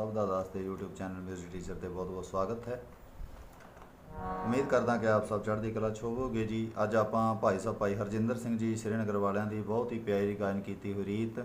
ਸਭ ਦਾ ਦਾਸ ਦੇ YouTube channel music teacher ਤੇ ਬਹੁਤ-ਬਹੁਤ ਸਵਾਗਤ ਹੈ। ਉਮੀਦ ਕਰਦਾ ਕਿ ਆਪ ਸਭ ਚੜ੍ਹਦੀ ਕਲਾ 'ਚ ਹੋਵੋਗੇ ਜੀ। ਅੱਜ ਆਪਾਂ ਭਾਈ ਸਾਹਿਬ ਭਾਈ ਹਰਜਿੰਦਰ ਸਿੰਘ ਜੀ, ਸ਼੍ਰੀਨਗਰ ਵਾਲਿਆਂ ਦੀ ਬਹੁਤ ਹੀ ਪਿਆਰੀ ਗਾਇਨ ਕੀਤੀ ਹੋਈ ਰੀਤ।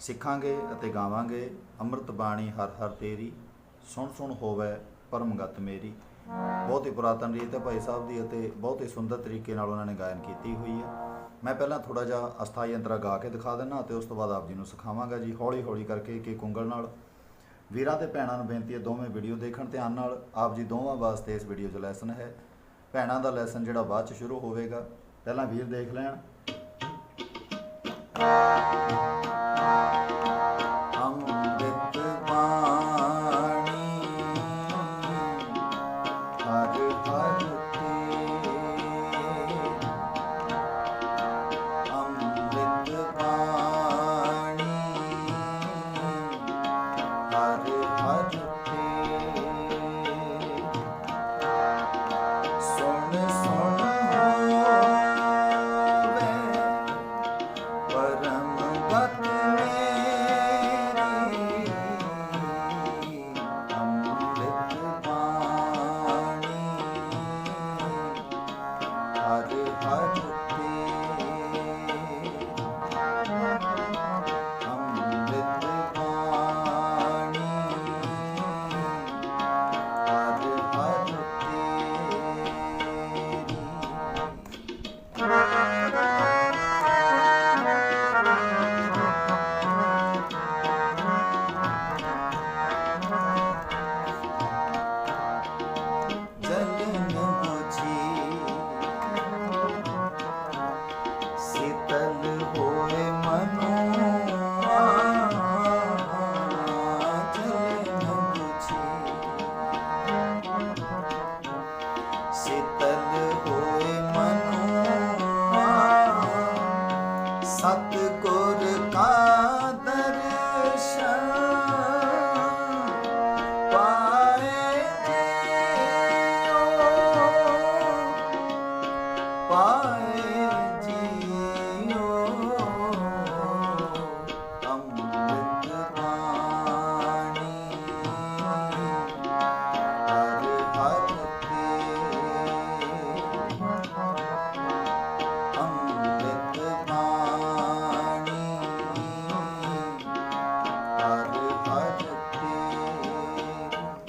ਸਿੱਖਾਂਗੇ ਅਤੇ ਗਾਵਾਂਗੇ, ਅੰਮ੍ਰਿਤ ਬਾਣੀ ਹਰ ਹਰ ਤੇਰੀ, ਸੁਣ ਸੁਣ ਹੋਵੇ ਪਰਮਗਤ ਮੇਰੀ। ਬਹੁਤ ਹੀ ਪੁਰਾਤਨ ਰੀਤ ਹੈ ਭਾਈ ਸਾਹਿਬ ਦੀ ਅਤੇ ਬਹੁਤ ਹੀ ਸੁੰਦਰ ਤਰੀਕੇ ਨਾਲ ਉਹਨਾਂ ਨੇ ਗਾਇਨ ਕੀਤੀ ਹੋਈ ਹੈ। ਮੈਂ ਪਹਿਲਾਂ ਥੋੜਾ ਜਿਹਾ ਅਸਥਾਈ ਅੰਤਰਾ ਗਾ ਕੇ ਦਿਖਾ ਦਿੰਨਾ ਅਤੇ ਉਸ ਤੋਂ ਬਾਅਦ ਆਪ ਜੀ ਨੂੰ ਸਿਖਾਵਾਂਗਾ ਜੀ ਹੌਲੀ ਹੌਲੀ ਕਰਕੇ ਇੱਕ ਇੱਕ ਉਂਗਲ ਨਾਲ। ਵੀਰਾਂ ਤੇ ਭੈਣਾਂ ਨੂੰ ਬੇਨਤੀ ਹੈ ਦੋਵੇਂ ਵੀਡੀਓ ਦੇਖਣ ਧਿਆਨ ਨਾਲ। ਆਪ ਜੀ ਦੋਵਾਂ ਵਾਸਤੇ ਇਸ ਵੀਡੀਓ 'ਚ ਲੈਸਨ ਹੈ। ਭੈਣਾਂ ਦਾ ਲੈਸਨ ਜਿਹੜਾ ਬਾਅਦ 'ਚ ਸ਼ੁਰੂ ਹੋਵੇਗਾ। ਪਹਿਲਾਂ ਵੀਰ ਦੇਖ ਲੈਣ।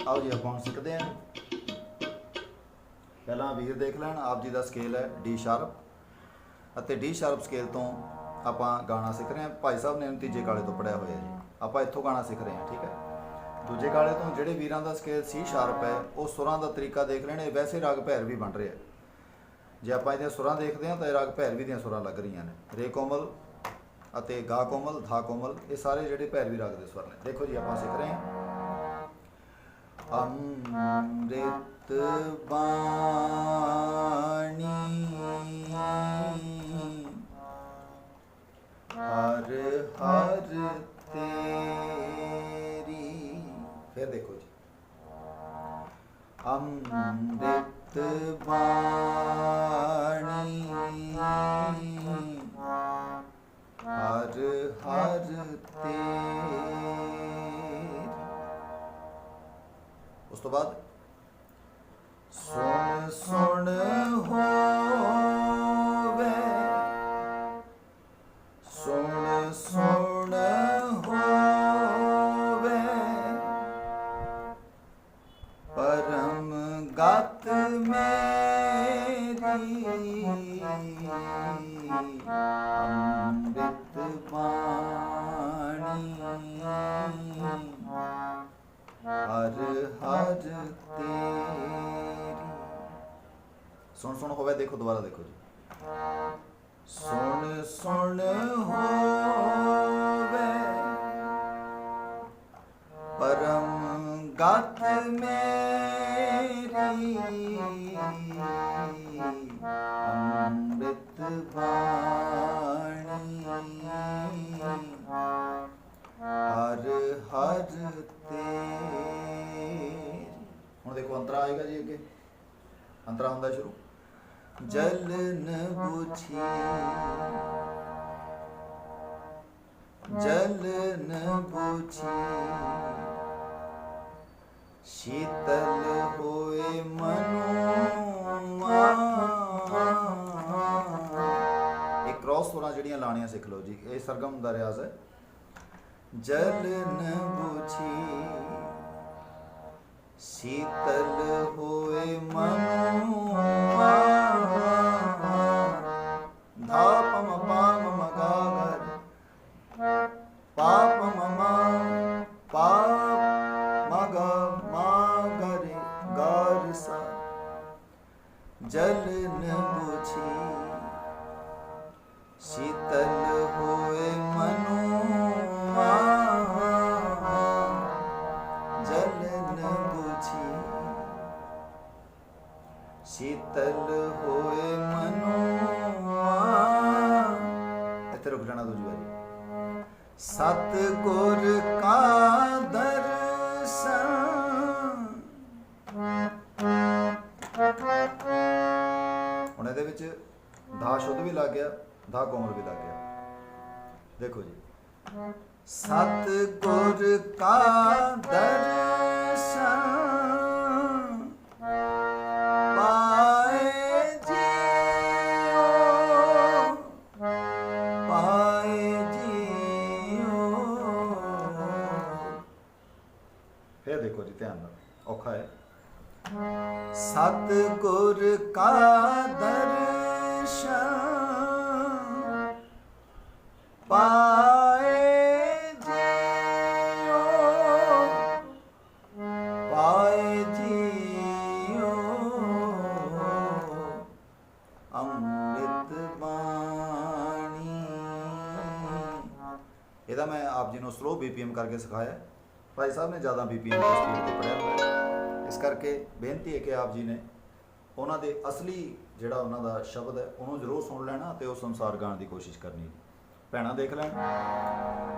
ਆਓ ਜੀ, ਆਪਾਂ ਹੁਣ ਸਿੱਖਦੇ ਹਾਂ। ਪਹਿਲਾਂ ਵੀਰ ਦੇਖ ਲੈਣ, ਆਪ ਜੀ ਦਾ ਸਕੇਲ ਹੈ ਡੀ ਸ਼ਾਰਪ ਅਤੇ ਡੀ ਸ਼ਾਰਪ ਸਕੇਲ ਤੋਂ ਆਪਾਂ ਗਾਣਾ ਸਿੱਖ ਰਹੇ ਹਾਂ। ਭਾਈ ਸਾਹਿਬ ਨੇ ਤੀਜੇ ਕਾਲੇ ਤੋਂ ਪੜਿਆ ਹੋਇਆ ਜੀ। ਆਪਾਂ ਇੱਥੋਂ ਗਾਣਾ ਸਿੱਖ ਰਹੇ ਹਾਂ, ਠੀਕ ਹੈ? ਦੂਜੇ ਕਾਲੇ ਤੋਂ ਜਿਹੜੇ ਵੀਰਾਂ ਦਾ ਸਕੇਲ ਸੀ ਸ਼ਾਰਪ ਹੈ, ਉਹ ਸੁਰਾਂ ਦਾ ਤਰੀਕਾ ਦੇਖ ਲੈਣੇ। ਵੈਸੇ ਰਾਗ ਭੈਰਵੀ ਬਣ ਰਿਹਾ ਜੇ ਆਪਾਂ ਇਹਦੀਆਂ ਸੁਰਾਂ ਦੇਖਦੇ ਹਾਂ ਤਾਂ ਇਹ ਰਾਗ ਭੈਰਵੀ ਦੀਆਂ ਸੁਰਾਂ ਲੱਗ ਰਹੀਆਂ ਨੇ। ਰੇ ਕੋਮਲ ਅਤੇ ਗਾ ਕੋਮਲ, ਧਾ ਕੋਮਲ, ਇਹ ਸਾਰੇ ਜਿਹੜੇ ਭੈਰਵੀ ਰਾਗ ਦੇ ਸੁਰ ਨੇ। ਦੇਖੋ ਜੀ, ਆਪਾਂ ਸਿੱਖ ਰਹੇ ਹਾਂ। ਅੰਮ੍ਰਿਤ ਬਾਣੀ ਹਰ ਹਰ ਤੇਰੀ ਫਿਰ ਦੇਖੋ ਜੀ ਅੰਮ੍ਰਿਤ ਬਾਣੀ ਹਰ ਹਰ ਤੇਰੀ ਉਸ ਤੋਂ ਬਾਅਦ? ਸੁਣ ਸੁਣ ਹੋਵੇ। ਸੁਣ ਸੁਣ ਹੋਵੇ। ਪਰਮ ਗਤ ਮੇਰੀ ਅੰਮ੍ਰਿਤ ਬਾਣੀ ਹਰ ਹਰ ਤੇਰੀ। ਸੁਣ ਸੁਣ ਹੋਵੇ, ਦੇਖੋ, ਦੁਬਾਰਾ ਦੇਖੋ ਜੀ। ਸੁਣ ਸੁਣ ਹੋਵੇ। ਪਰਮ ਗਤ ਮੇਰੀ, ਅੰਮ੍ਰਿਤ ਬਾਣੀ। ਹਰ ਹਰ ਤੇ ਆਏਗਾ ਜੀ ਅੱਗੇ। ਅੰਤਰਾ ਹੁੰਦਾ ਸ਼ੁਰੂ। ਜਲਨ ਬੁਝੀ। ਜਲਨ ਬੁਝੀ। ਸ਼ੀਤਲ ਹੋਏ ਮਨੁਆ। ਇਹ ਕ੍ਰੋਸ ਸੁਰਾਂ ਜਿਹੜੀਆਂ ਲਾਣੀਆਂ ਸਿੱਖ ਲਓ ਜੀ। ਇਹ ਸਰਗਮ ਦਾ ਰਿਆਜ਼ ਹੈ। ਜਲ ਬੁਝੀ। ਸ਼ੀਤਲ ਹੋਏ ਮਨੁਆ ਧਾ ਪਮ ਹੁਣ ਇਹਦੇ ਵਿੱਚ ਧਾ ਸ਼ੁੱਧ ਵੀ ਲੱਗ ਗਿਆ ਧਾ ਕੋਮਲ ਵੀ ਲੱਗ ਗਿਆ। ਦੇਖੋ ਜੀ। ਸਤ ਗੁਰ ਕਾ ਦਰਸ਼ਨ ਪਾਏ ਜੀਓ ਪਾਏ ਜੀਓ। ਫੇਰ ਦੇਖੋ ਜੀ ਧਿਆਨ ਨਾਲ, ਔਖਾ ਹੈ। ਸਤ ਗੁਰ ਕਾ ਦਰਸ਼ਨ ਪਾਏ ਜੀਓ ਪਾਏ ਜੀਓ। ਅੰਮ੍ਰਿਤ ਬਾਣੀ ਇਹਦਾ ਮੈਂ ਆਪ ਜੀ ਨੂੰ ਸਲੋ ਬੀਪੀਐਮ ਕਰਕੇ ਸਿਖਾਇਆ। ਭਾਈ ਸਾਹਿਬ ਨੇ ਜ਼ਿਆਦਾ ਬੀਪੀਐਮ ਦੀ ਸਪੀਡ ਤੇ ਪੜਿਆ ਹੋਇਆ। ਕਰਕੇ ਬੇਨਤੀ ਹੈ ਕਿ ਆਪ ਜੀ ਨੇ ਉਹਨਾਂ ਦੇ ਅਸਲੀ ਜਿਹੜਾ ਉਹਨਾਂ ਦਾ ਸ਼ਬਦ ਹੈ, ਉਹਨੂੰ ਜ਼ਰੂਰ ਸੁਣ ਲੈਣਾ ਤੇ ਉਸ ਅਨੁਸਾਰ ਗਾਣ ਦੀ ਕੋਸ਼ਿਸ਼ ਕਰਨੀ। ਭੈਣਾਂ ਦੇਖ ਲੈਣ।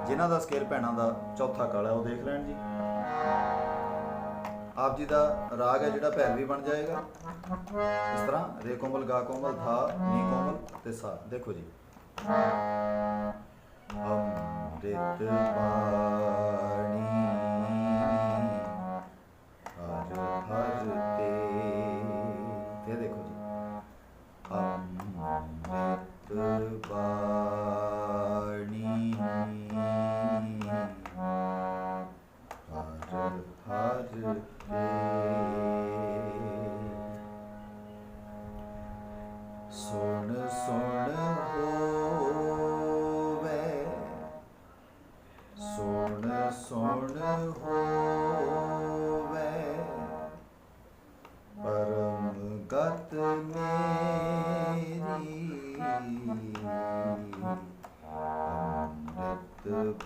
ਜਿਨ੍ਹਾਂ ਦਾ ਸਕੇਲ ਭੈਣਾਂ ਦਾ ਚੌਥਾ ਕਾਲਾ ਉਹ ਦੇਖ ਲੈਣ ਜੀ। ਆਪ ਜੀ ਦਾ ਰਾਗ ਹੈ ਜਿਹੜਾ ਭੈਰਵੀ ਬਣ ਜਾਏਗਾ। ਇਸ ਤਰ੍ਹਾਂ ਰੇ ਕੋਮਲ, ਗਾ ਕੋਮਲ ਥਾ ਨੀ ਕੋਮਲ ਤੇ ਸਾ। ਦੇਖੋ ਜੀ। ਅੰਮ੍ਰਿਤ ਬਾਣੀ ਹਰ ਤੇ। ਤੇ ਦੇਖੋ ਜੀ। ਅੰਮ੍ਰਿਤ ਬਾਣੀ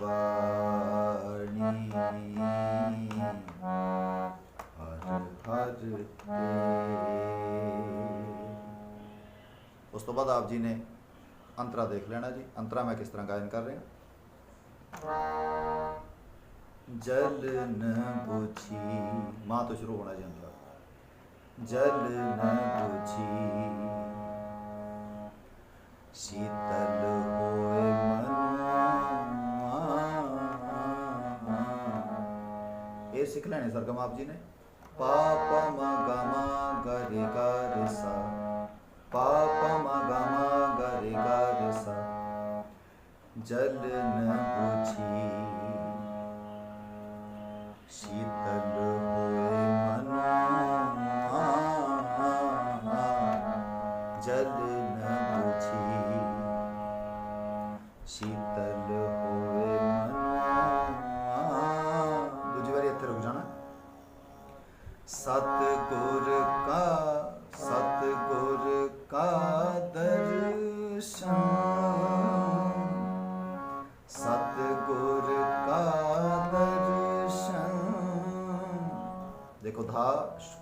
ਅੰਮ੍ਰਿਤ ਹਰ ਹਰ ਉਸ ਤੋਂ ਬਾਅਦ ਆਪ ਜੀ ਨੇ ਅੰਤਰਾ ਦੇਖ ਲੈਣਾ ਜੀ। ਅੰਤਰਾ ਮੈਂ ਕਿਸ ਤਰ੍ਹਾਂ ਗਾਇਨ ਕਰ ਰਿਹਾ? ਜਲ ਨ ਬੁਝੀ, ਮਾਂ ਤੋਂ ਸ਼ੁਰੂ ਹੋਣਾ ਜੀ ਅੰਤਰਾ। ਜਲ ਨ ਬੁਝੀ, ਸ਼ੀਤਲ ਇਹ ਸਿੱਖ ਲੈਣੇ ਸਰਗਮ ਆਪ ਜੀ ਨੇ ਪਾਪ ਮ ਗਮ ਗਰੇ ਗਰੇ ਸਾ ਪਾਪ ਮ ਗਮ ਗਰੇ ਗਰੇ ਸਾ ਜਲ ਨ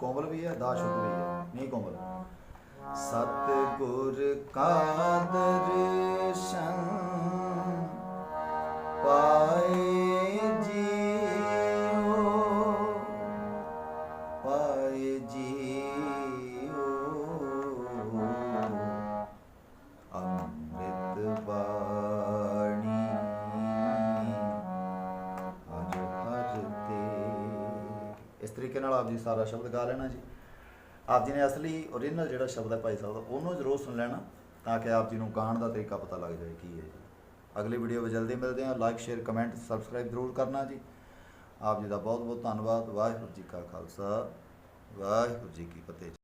ਕੋਮਲ ਵੀ ਹੈ ਦਾ ਸ਼ੁੱਧ ਵੀ ਹੈ। ਨਹੀਂ ਕੋਮਲ। ਸਤ ਗੁਰ ਕਾ ਦਰਸ਼ਨ ਇਸ ਤਰੀਕੇ ਨਾਲ ਆਪ ਜੀ ਸਾਰਾ ਸ਼ਬਦ ਗਾ ਲੈਣਾ ਜੀ। ਆਪ ਜੀ ਨੇ ਅਸਲੀ ਓਰੀਜਨਲ ਜਿਹੜਾ ਸ਼ਬਦ ਹੈ ਭਾਈ ਸਾਹਿਬ ਦਾ, ਉਹਨੂੰ ਜ਼ਰੂਰ ਸੁਣ ਲੈਣਾ ਤਾਂ ਕਿ ਆਪ ਜੀ ਨੂੰ ਗਾਣ ਦਾ ਤਰੀਕਾ ਪਤਾ ਲੱਗ ਜਾਏ ਕੀ ਹੈ ਜੀ। ਅਗਲੀ ਵੀਡੀਓ ਵਿੱਚ ਜਲਦੀ ਮਿਲਦੇ ਹਾਂ। ਲਾਈਕ ਸ਼ੇਅਰ ਕਮੈਂਟ ਸਬਸਕ੍ਰਾਈਬ ਜ਼ਰੂਰ ਕਰਨਾ ਜੀ। ਆਪ ਜੀ ਦਾ ਬਹੁਤ ਬਹੁਤ ਧੰਨਵਾਦ। ਵਾਹਿਗੁਰੂ ਜੀ ਕਾ ਖਾਲਸਾ। ਵਾਹਿਗੁਰੂ ਜੀ ਕੀ ਫਤਿਹ